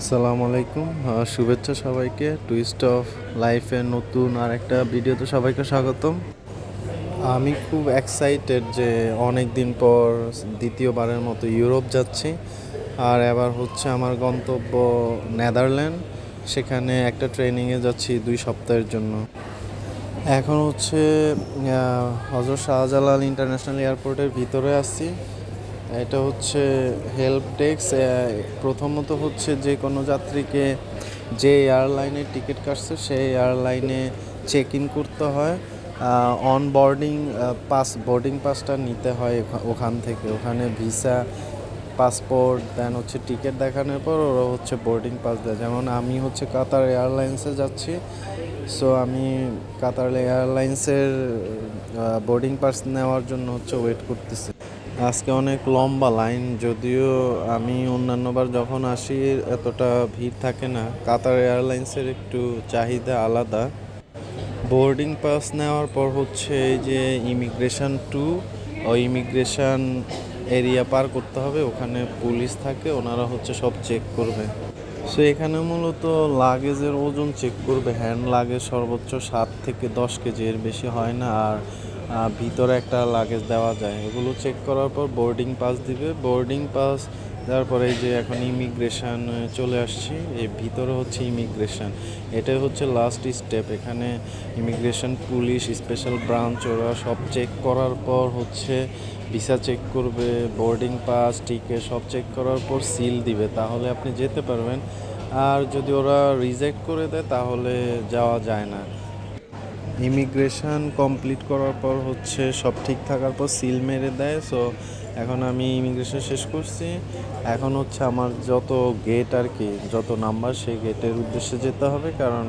আসসালামু আলাইকুম। শুভেচ্ছা সবাইকে। টুইস্ট অফ লাইফের নতুন আর একটা ভিডিওতে সবাইকে স্বাগতম। আমি খুব এক্সাইটেড যে অনেক দিন পর দ্বিতীয়বারের মতো ইউরোপ যাচ্ছি। আর এবার হচ্ছে আমার গন্তব্য নেদারল্যান্ড। সেখানে একটা ট্রেনিংয়ে যাচ্ছি দুই সপ্তাহের জন্য। এখন হচ্ছে হজরত শাহজালাল ইন্টারন্যাশনাল এয়ারপোর্টের ভিতরে আসছি এটা হচ্ছে হেল্প ডেস্ক প্রথমত হচ্ছে যে কোনো যাত্রীকে যে এয়ারলাইনের টিকিট কাটছে, সেই এয়ারলাইনে চেক ইন করতে হয় অন বোর্ডিং পাস বোর্ডিং পাসটা নিতে হয় ওখান থেকে। ওখানে ভিসা পাসপোর্ট দেন হচ্ছে টিকিট দেখানোর পর ওরা হচ্ছে বোর্ডিং পাস দেয়। যেমন আমি হচ্ছে কাতার এয়ারলাইন্সে যাচ্ছি সো আমি কাতার এয়ারলাইন্সের বোর্ডিং পাস নেওয়ার জন্য হচ্ছে ওয়েট করতেছি। আজকে অনেক লম্বা লাইন, যদিও আমি অন্যান্যবার যখন আসি এতটা ভিড় থাকে না। কাতার এয়ারলাইন্সের একটু চাহিদা আলাদা। বোর্ডিং পাস নেওয়ার পর হচ্ছে এই যে ইমিগ্রেশন টু ও ইমিগ্রেশন এরিয়া পার করতে হবে, ওখানে পুলিশ থাকে, ওনারা হচ্ছে সব চেক করবে। সো এখানে মূলত লাগেজের ওজন চেক করবে, হ্যান্ড লাগেজ সর্বোচ্চ সাত থেকে দশ কেজি এর বেশি হয় না, আর ভিতরে একটা লাগেজ দেওয়া যায়। এগুলো চেক করার পর বোর্ডিং পাস দিবে। বোর্ডিং পাস দেওয়ার পরে যে এখন ইমিগ্রেশন চলে আসছি। এই ভিতরে হচ্ছে ইমিগ্রেশন এটাই হচ্ছে লাস্ট স্টেপ এখানে ইমিগ্রেশন পুলিশ স্পেশাল ব্রাঞ্চ ওরা সব চেক করার পর হচ্ছে ভিসা চেক করবে বোর্ডিং পাস টিকিট সব চেক করার পর সিল দিবে। তাহলে আপনি যেতে পারবেন। আর যদি ওরা রিজেক্ট করে দেয়, তাহলে যাওয়া যায় না। ইমিগ্রেশন কমপ্লিট করার পর হচ্ছে সব ঠিক থাকার পর সিল মেরে দেয়। সো এখন আমি ইমিগ্রেশন শেষ করছি। এখন হচ্ছে আমার যত গেট আর কি, যত নাম্বার সেই গেটের উদ্দেশ্যে যেতে হবে। কারণ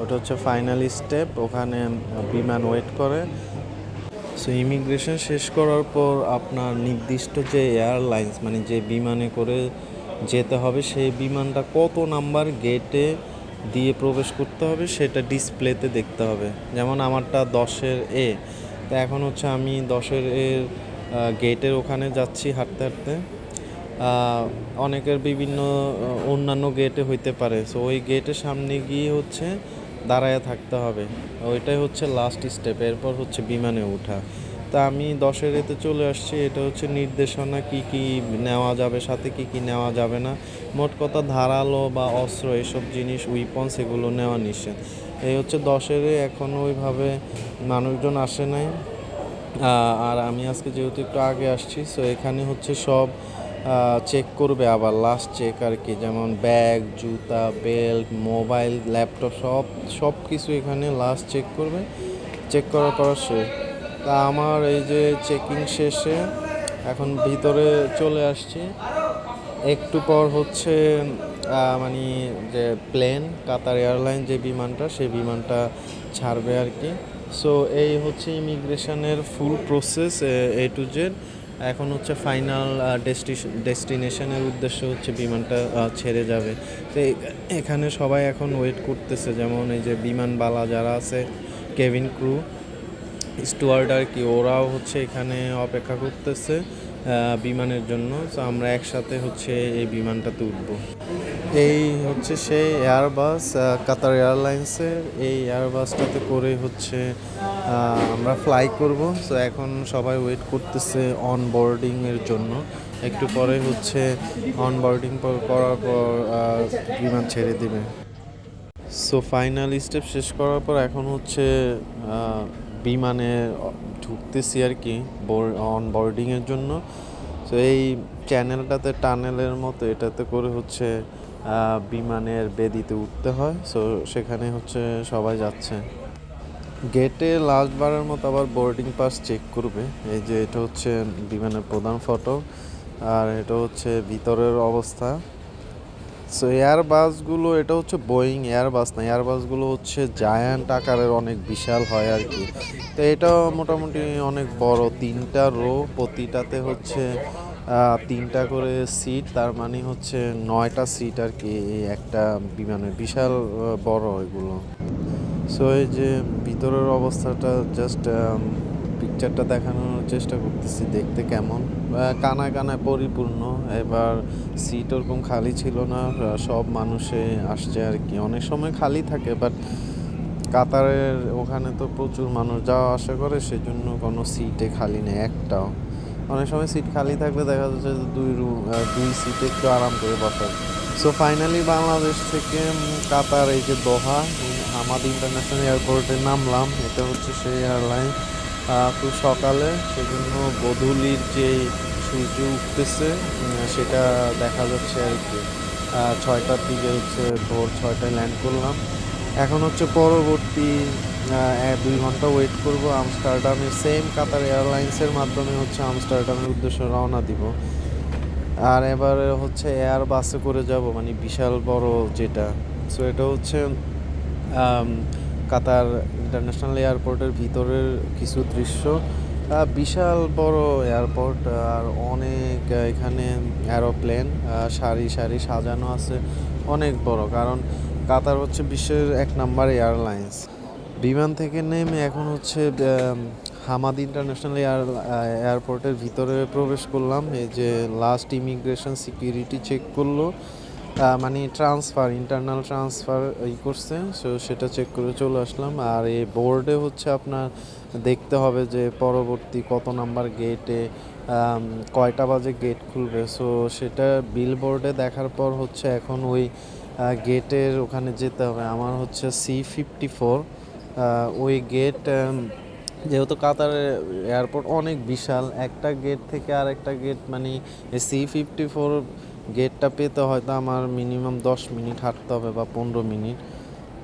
ওটা হচ্ছে ফাইনাল স্টেপ ওখানে বিমান ওয়েট করে। সো ইমিগ্রেশন শেষ করার পর আপনার নির্দিষ্ট যে এয়ারলাইন্স মানে যে বিমানে করে যেতে হবে, সেই বিমানটা কত নাম্বার গেটে দিয়ে প্রবেশ করতে হবে, সেটা ডিসপ্লেতে দেখতে হবে। যেমন আমারটা দশের এ তো এখন হচ্ছে আমি দশের এর গেটের ওখানে যাচ্ছি হাঁটতে হাঁটতে। অনেকের বিভিন্ন অন্যান্য গেটে হইতে পারে। সো ওই গেটের সামনে গিয়ে হচ্ছে দাঁড়ায় থাকতে হবে। ওইটাই হচ্ছে লাস্ট স্টেপ এরপর হচ্ছে বিমানে ওঠা। তা আমি দশের এতে চলে আসছি, এটা হচ্ছে নির্দেশনা কি কি নেওয়া যাবে, সাথে কি কি নেওয়া যাবে না। মোট কথা ধারালো বা অস্ত্র এসব জিনিস উইপন্স এগুলো নেওয়া নিষেধ। এই হচ্ছে দশের এখনও ওইভাবে মানুষজন আসে নাই। আর আমি আজকে যেহেতু একটু আগে আসছি সো এখানে হচ্ছে সব চেক করবে আবার লাস্ট চেক আর কি, যেমন ব্যাগ জুতা বেল্ট মোবাইল ল্যাপটপ সব সব কিছু এখানে লাস্ট চেক করবে। চেক করার পর শেষ তা আমার এই যে চেকিং শেষে এখন ভিতরে চলে আসছি। একটু পর হচ্ছে মানে যে প্লেন কাতার এয়ারলাইন যে বিমানটা, সেই বিমানটা ছাড়বে আর কি। সো এই হচ্ছে ইমিগ্রেশনের full process A to Z এখন হচ্ছে ফাইনাল ডেস্টিনেশনের উদ্দেশ্য হচ্ছে বিমানটা ছেড়ে যাবে। তো এখানে সবাই এখন ওয়েট করতেছে, যেমন এই যে বিমানবালা যারা আছে কেভিন ক্রু স্টুয়ার্ড আর কি, ওরাও হচ্ছে এখানে অপেক্ষা করতেছে বিমানের জন্য। তো আমরা একসাথে হচ্ছে এই বিমানটাতে উঠবো এই হচ্ছে সেই এয়ারবাস কাতার এয়ারলাইন্সের এই এয়ারবাসটাতে করে হচ্ছে আমরা ফ্লাই করব। তো এখন সবাই ওয়েট করতেছে অন বোর্ডিংয়ের জন্য। একটু পরে হচ্ছে অন বোর্ডিং করার পর বিমান ছেড়ে দিবে। সো ফাইনাল স্টেপ শেষ করার পর এখন হচ্ছে বিমানে ঢুকতেছি আর কি অন বোর্ডিংয়ের জন্য। তো এই চ্যানেলটাতে টানেলের মতো এটাতে করে হচ্ছে বিমানের বেদিতে উঠতে হয়। সো সেখানে হচ্ছে সবাই যাচ্ছে। গেটে লাস্টবারের মতো আবার বোর্ডিং পাস চেক করবে। এই যে এটা হচ্ছে বিমানের প্রধান ফটো আর এটা হচ্ছে ভিতরের অবস্থা। সো এয়ার বাসগুলো এটা হচ্ছে বোয়িং এয়ার বাস না এয়ার বাসগুলো হচ্ছে জায়ান্ট আকারের অনেক বিশাল হয় আর কি। তো এটা মোটামুটি অনেক বড়, তিনটা রো প্রতিটাতে হচ্ছে তিনটা করে সিট তার মানে হচ্ছে নয়টা সিট আর কি একটা বিমানের, বিশাল বড় এগুলো। সো এই যে ভিতরের অবস্থাটা জাস্ট পিকচারটা দেখানোর চেষ্টা করতেছি, দেখতে কেমন? কানায় কানায় পরিপূর্ণ। এবার সিট ওরকম খালি ছিল না সব মানুষে আসছে আর কি। অনেক সময় খালি থাকে বাট কাতারের ওখানে তো প্রচুর মানুষ যাওয়া আসা করে, সেজন্য কোনো সিটে খালি নেই, একটাও। অনেক সময় সিট খালি থাকলে দেখা যাচ্ছে যে দুই রুম দুই সিটে একটু আরাম করে বসার সো ফাইনালি বাংলাদেশ থেকে কাতার, এই যে দোহা হামাদ ইন্টারন্যাশনাল এয়ারপোর্টে নামলাম। এটা হচ্ছে সেই এয়ারলাইন খুব সকালে, সেজন্য গধূলির যে সূর্য উঠতেছে সেটা দেখা যাচ্ছে আর কি। ছয়টার দিকে হচ্ছে ভোর ছয়টায় ল্যান্ড করলাম। এখন হচ্ছে পরবর্তী দুই ঘণ্টা ওয়েট করব। আমস্টারডামে সেম কাতার এয়ারলাইন্সের মাধ্যমে হচ্ছে আমস্টারডামের উদ্দেশ্যে রওনা দিব। আর এবার হচ্ছে এয়ার বাসে করে যাব মানে বিশাল বড় যেটা। সো এটা হচ্ছে কাতার ইন্টারন্যাশনাল এয়ারপোর্টের ভিতরের কিছু দৃশ্য। বিশাল বড় এয়ারপোর্ট আর অনেক এখানে অ্যারোপ্লেন সারি সারি সাজানো আছে। অনেক বড়, কারণ কাতার হচ্ছে বিশ্বের এক নাম্বার এয়ারলাইন্স বিমান থেকে নেমে এখন হচ্ছে হামাদ ইন্টারন্যাশনাল এয়ার এয়ারপোর্টের ভিতরে প্রবেশ করলাম। এই যে লাস্ট ইমিগ্রেশন সিকিউরিটি চেক করল। মানে ট্রান্সফার ইন্টারনাল ট্রান্সফার ই করছে সো সেটা চেক করে চলে আসলাম। আর এই বোর্ডে হচ্ছে আপনার দেখতে হবে যে পরবর্তী কত নাম্বার গেটে কয়টা বাজে গেট খুলবে। সো সেটা বিল বোর্ডে দেখার পর হচ্ছে এখন ওই গেটের ওখানে যেতে হবে। আমার হচ্ছে সি ফিফটি ফোর ওই গেট যেহেতু কাতারের এয়ারপোর্ট অনেক বিশাল, একটা গেট থেকে আর একটা গেট মানে সি ফিফটি ফোর গেটটা পেতে হয়তো আমার মিনিমাম দশ মিনিট হাঁটতে হবে বা পনেরো মিনিট।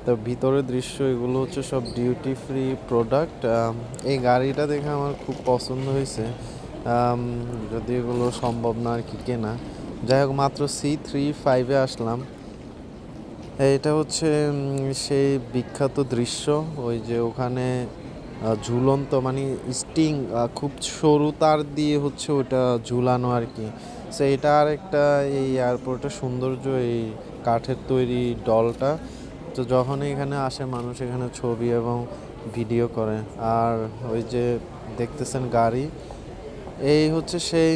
তো ভিতরের দৃশ্য এগুলো হচ্ছে সব ডিউটি ফ্রি প্রোডাক্ট এই গাড়িটা দেখে আমার খুব পছন্দ হয়েছে। যদি এগুলো সম্ভব না আর কি কেনা। যাই হোক, মাত্র সি থ্রি ফাইভে আসলাম। এটা হচ্ছে সেই বিখ্যাত দৃশ্য। ওই যে ওখানে ঝুলন্ত মানে স্টিং খুব সরু তার দিয়ে হচ্ছে ওটা ঝুলানো আর কি। সো এটা আর একটা এই এয়ারপোর্টের সৌন্দর্য, এই কাঠের তৈরি ডলটা তো যখন এখানে আসে, মানুষ এখানে ছবি এবং ভিডিও করে। আর ওই যে দেখতেছেন গাড়ি, এই হচ্ছে সেই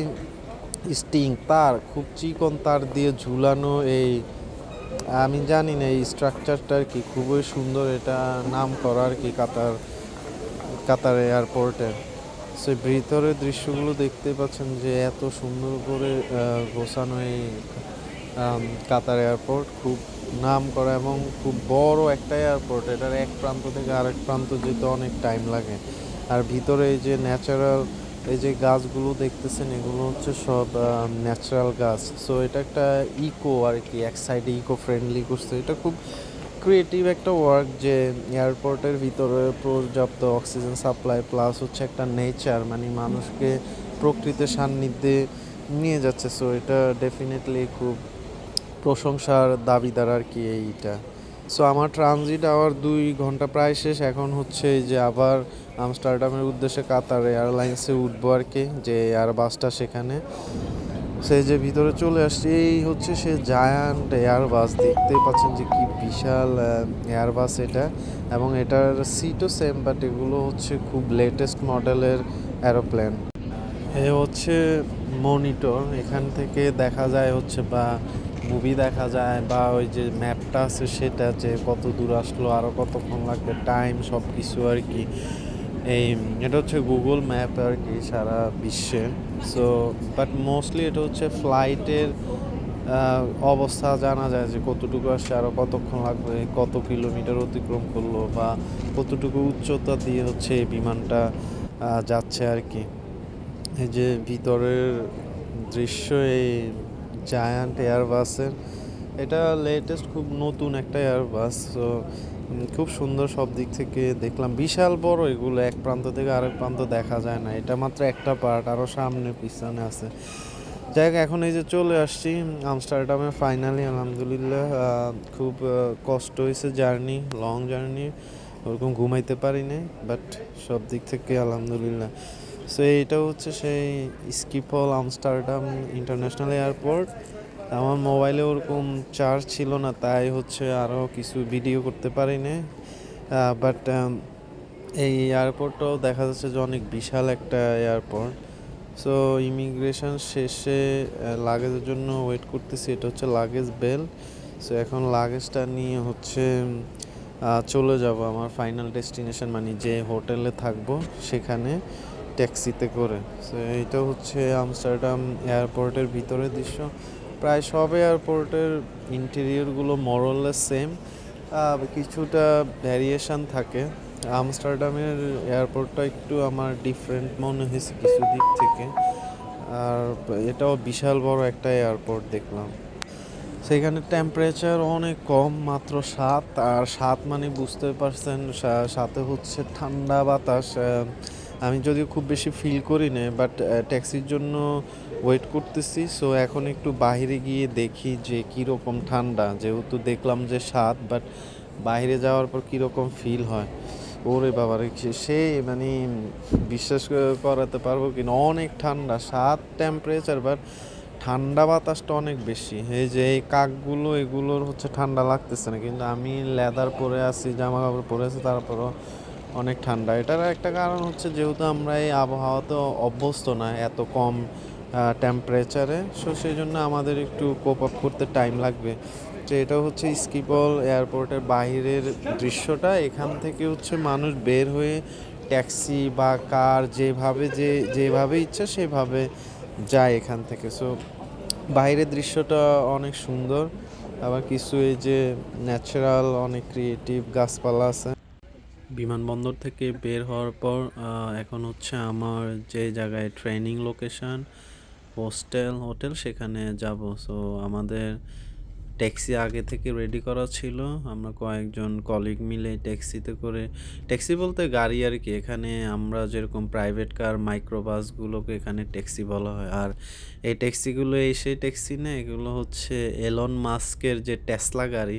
স্টিং তার, খুব চিকন তার দিয়ে ঝুলানো এই, আমি জানি না এই স্ট্রাকচারটা আর কি, খুবই সুন্দর এটা নাম করা আর কি কাতার কাতার এয়ারপোর্টের সে ভিতরের দৃশ্যগুলো দেখতে পাচ্ছেন যে এত সুন্দর করে গোছানো এই কাতার এয়ারপোর্ট। খুব নাম করা এবং খুব বড় একটা এয়ারপোর্ট। এটার এক প্রান্ত থেকে আরেক প্রান্ত যেতে অনেক টাইম লাগে। আর ভিতরে এই যে ন্যাচারাল, এই যে গাছগুলো দেখতেছেন, এগুলো হচ্ছে সব ন্যাচারাল গাছ। সো এটা একটা ইকো আর কি, এক সাইডে ইকো ফ্রেন্ডলি করছে। এটা খুব ক্রিয়েটিভ একটা ওয়ার্ক যে এয়ারপোর্টের ভিতরে পর্যাপ্ত অক্সিজেন সাপ্লাই প্লাস হচ্ছে একটা নেচার মানে মানুষকে প্রকৃতির সান্নিধ্যে নিয়ে যাচ্ছে। সো এটা ডেফিনেটলি খুব প্রশংসার দাবিদার আর কি এইটা। সো আমার ট্রানজিট আওয়ার দুই ঘণ্টা প্রায় শেষ। এখন হচ্ছে যে আবার আমস্টারডামের উদ্দেশ্যে কাতার এয়ারলাইন্সে উঠবো আর কি, যে এয়ার বাসটা সেখানে। সেই যে ভিতরে চলে আসছে, এই হচ্ছে সে জায়ান্ট এয়ার বাস দেখতেই পাচ্ছেন যে কি বিশাল এয়ার বাস এটা। এবং এটার সিটও সেম বাট এগুলো হচ্ছে খুব লেটেস্ট মডেলের অ্যারোপ্লেন এ হচ্ছে মনিটর এখান থেকে দেখা যায় হচ্ছে বা মুভি দেখা যায় বা ওই যে ম্যাপটা আছে সেটা যে কত দূর আসলো আরও কতক্ষণ লাগবে টাইম সব কিছু আর কি। এই, এটা হচ্ছে গুগল ম্যাপ আর কি সারা বিশ্বে। সো বাট মোস্টলি এটা হচ্ছে ফ্লাইটের অবস্থা জানা যায় যে কতটুকু আসছে আরও কতক্ষণ লাগবে, কত কিলোমিটার অতিক্রম করল বা কতটুকু উচ্চতা দিয়ে হচ্ছে এই বিমানটা যাচ্ছে আর কি এই যে ভিতরের দৃশ্য, এই জায়ান্ট এয়ারবাসের এটা লেটেস্ট খুব নতুন একটা এয়ারবাস তো খুব সুন্দর সব দিক থেকে দেখলাম। বিশাল বড় এগুলো, এক প্রান্ত থেকে আরেক প্রান্ত দেখা যায় না। এটা মাত্র একটা পার্ট আরও সামনে পিছনে আছে। যাই এখন এই যে চলে আসছি আমস্টারডামে। ফাইনালি আলহামদুলিল্লাহ খুব কষ্ট হয়েছে জার্নি লং জার্নি। ওরকম ঘুমাইতে পারি নাই বাট সব দিক থেকে আলহামদুলিল্লাহ। সো এইটা হচ্ছে সেই স্কিপল আমস্টারডাম ইন্টারন্যাশনাল এয়ারপোর্ট। আমার মোবাইলে ওরকম চার্জ ছিল না, তাই হচ্ছে আরও কিছু ভিডিও করতে পারি না বাট এই এয়ারপোর্টটাও দেখা যাচ্ছে যে অনেক বিশাল একটা এয়ারপোর্ট সো ইমিগ্রেশন শেষে লাগেজের জন্য ওয়েট করতেছি, এটা হচ্ছে লাগেজ বেল সো এখন লাগেজটা নিয়ে হচ্ছে চলে যাব আমার ফাইনাল ডেস্টিনেশন মানে যে হোটেলে থাকব সেখানে ট্যাক্সিতে করে। সো এইটা হচ্ছে আমস্টারডাম এয়ারপোর্টের ভিতরের দৃশ্য। প্রায় সব এয়ারপোর্টের ইন্টেরিয়রগুলো মরলেস সেম কিছুটা ভ্যারিয়েশন থাকে। আমস্টারডামের এয়ারপোর্টটা একটু আমার ডিফারেন্ট মনে হয়েছে কিছু দিক থেকে। আর এটাও বিশাল বড় একটা এয়ারপোর্ট দেখলাম। সেখানে টেম্পারেচার অনেক কম, মাত্র সাত। আর সাত মানে বুঝতে পারছেন সাথে হচ্ছে ঠান্ডা বাতাস আমি যদিও খুব বেশি ফিল করি না বাট ট্যাক্সির জন্য ওয়েট করতেছি সো এখন একটু বাইরে গিয়ে দেখি যে কীরকম ঠান্ডা। যেহেতু দেখলাম যে সাত বাট বাইরে যাওয়ার পর কীরকম ফিল হয়। ওরে বাবারে, সে- মানে বিশ্বাস করাতে পারব কিনা? অনেক ঠান্ডা সাত টেম্পারেচার বাট ঠান্ডা বাতাসটা অনেক বেশি। এই যে এই কাকগুলো, এগুলোর হচ্ছে ঠান্ডা লাগতেছে না, কিন্তু আমি লেদার পরে আছি জামা কাপড় পরে আছি, তারপরও অনেক ঠান্ডা। এটার একটা কারণ হচ্ছে যেহেতু আমরা এই আবহাওয়াতে অভ্যস্ত না এত কম টেম্পারেচারে সো সেই জন্য আমাদের একটু কোপ আপ করতে টাইম লাগবে। তো এটা হচ্ছে স্কিপল এয়ারপোর্টের বাইরের দৃশ্যটা। এখান থেকে হচ্ছে মানুষ বের হয়ে ট্যাক্সি বা কার যেভাবে যে, যেভাবে ইচ্ছা সেভাবে যায় এখান থেকে। সো বাইরের দৃশ্যটা অনেক সুন্দর। আবার কিছু এই যে ন্যাচারাল অনেক ক্রিয়েটিভ গাছপালা আছে। বিমানবন্দর থেকে বের হওয়ার পর এখন হচ্ছে আমার যে জায়গায় ট্রেনিং লোকেশন হোস্টেল হোটেল সেখানে যাব। সো আমাদের ট্যাক্সি আগে থেকে রেডি করা ছিল। আমরা কয়েকজন কলিগ মিলে ট্যাক্সিতে করে ট্যাক্সি বলতে গাড়ি আর কি। এখানে আমরা যেরকম প্রাইভেট কার মাইক্রোবাসগুলোকে এখানে ট্যাক্সি বলা হয়। আর এই ট্যাক্সিগুলো এসে ট্যাক্সি না, এগুলো হচ্ছে এলন মাস্কের যে টেসলা গাড়ি,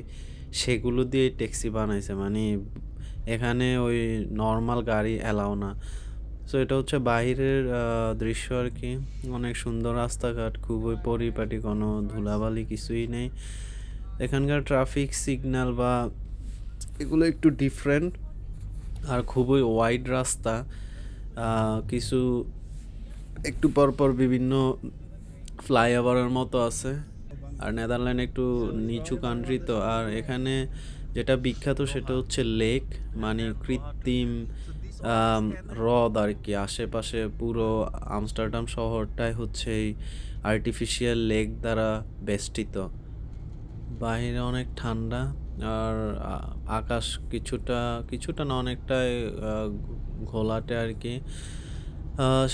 সেগুলো দিয়ে ট্যাক্সি বানাইছে। মানে এখানে ওই নর্মাল গাড়ি অ্যালাও না। সো এটা হচ্ছে বাইরের আহ, দৃশ্য আর কি। অনেক সুন্দর রাস্তাঘাট খুবই পরিপাটি কোনো ধুলাবালি কিছুই নেই। এখানকার ট্রাফিক সিগন্যাল বা এগুলো একটু ডিফারেন্ট আর খুবই ওয়াইড রাস্তা। কিছু একটু পরপর বিভিন্ন ফ্লাইওভারের মতো আছে। আর নেদারল্যান্ড একটু নিচু কান্ট্রি তো। আর এখানে যেটা বিখ্যাত সেটা হচ্ছে লেক মানে কৃত্রিম হ্রদ আর কি আশেপাশে পুরো আমস্টারডাম শহরটাই হচ্ছে এই আর্টিফিশিয়াল লেক দ্বারা বেষ্টিত। বাইরে অনেক ঠান্ডা আর আকাশ কিছুটা কিছুটা না অনেকটাই ঘোলাটে আর কি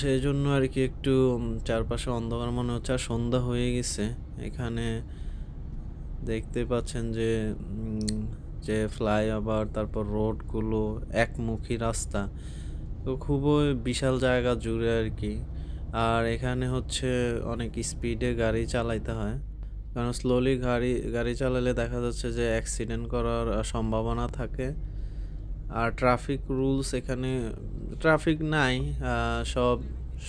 সেই জন্য আর কি একটু চারপাশে অন্ধকার মনে হচ্ছে আর সন্ধ্যা হয়ে গেছে। এখানে দেখতে পাচ্ছেন যে যে ফ্লাইওভার, তারপর রোডগুলো একমুখী রাস্তা, তো খুবই বিশাল জায়গা জুড়ে আর কি। আর এখানে হচ্ছে অনেক স্পিডে গাড়ি চালাইতে হয়। কারণ স্লোলি গাড়ি গাড়ি চালালে দেখা যাচ্ছে যে অ্যাক্সিডেন্ট করার সম্ভাবনা থাকে। আর ট্রাফিক রুলস এখানে ট্রাফিক নাই সব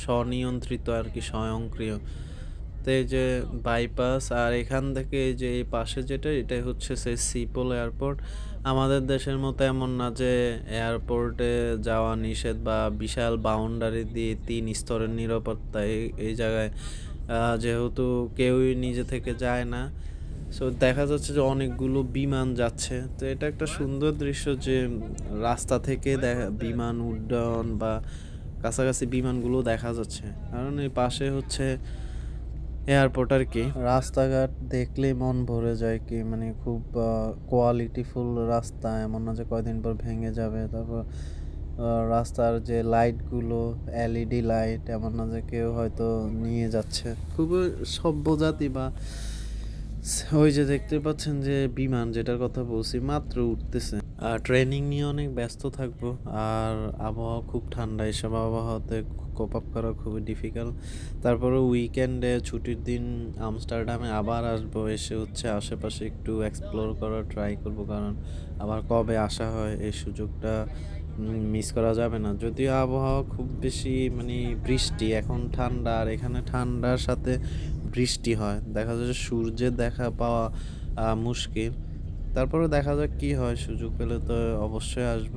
স্বনিয়ন্ত্রিত আর কি, স্বয়ংক্রিয়। তো এই যে বাইপাস আর এখান থেকে এই যে এই পাশে যেটা, এটাই হচ্ছে সেই সিপল এয়ারপোর্ট আমাদের দেশের মতো এমন না যে এয়ারপোর্টে যাওয়া নিষেধ বা বিশাল বাউন্ডারি দিয়ে তিন স্তরের নিরাপত্তা এই এই জায়গায় যেহেতু কেউই নিজে থেকে যায় না। সো দেখা যাচ্ছে যে অনেকগুলো বিমান যাচ্ছে। তো এটা একটা সুন্দর দৃশ্য যে রাস্তা থেকে দেখা, বিমান উড্ডয়ন বা কাছাকাছি বিমানগুলো দেখা যাচ্ছে। কারণ এই পাশে হচ্ছে এয়ারপোর্ট আর কি। রাস্তাঘাট দেখলে মন ভরে যায় কি মানে খুব কোয়ালিটিফুল রাস্তা। এমন না যে কয়দিন পর ভেঙে যাবে। তারপর রাস্তার যে লাইটগুলো এলইডি লাইট এমন না যে কেউ হয়তো নিয়ে যাচ্ছে। খুবই সভ্য জাতি বা ওই যে দেখতে পাচ্ছেন যে বিমান, যেটার কথা বলছি, মাত্র উঠতেছে। ট্রেনিং নিয়ে অনেক ব্যস্ত থাকব। আর আবহাওয়া খুব ঠান্ডা, এসব আবহাওয়াতে কোপ আপ করা খুবই ডিফিকাল্ট তারপরে উইকেন্ডে ছুটির দিন আমস্টারডামে আবার আসব, এসে হচ্ছে আশেপাশে একটু এক্সপ্লোর করার ট্রাই করব। কারণ আবার কবে আসা হয়, এই সুযোগটা মিস করা যাবে না। যদিও আবহাওয়া খুব বেশি মানে বৃষ্টি, এখন ঠান্ডা। আর এখানে ঠান্ডার সাথে বৃষ্টি হয়। দেখা যাচ্ছে সূর্যের দেখা পাওয়া মুশকিল। তারপরে দেখা যাক কি হয় সুযোগ পেলে তো অবশ্যই আসব।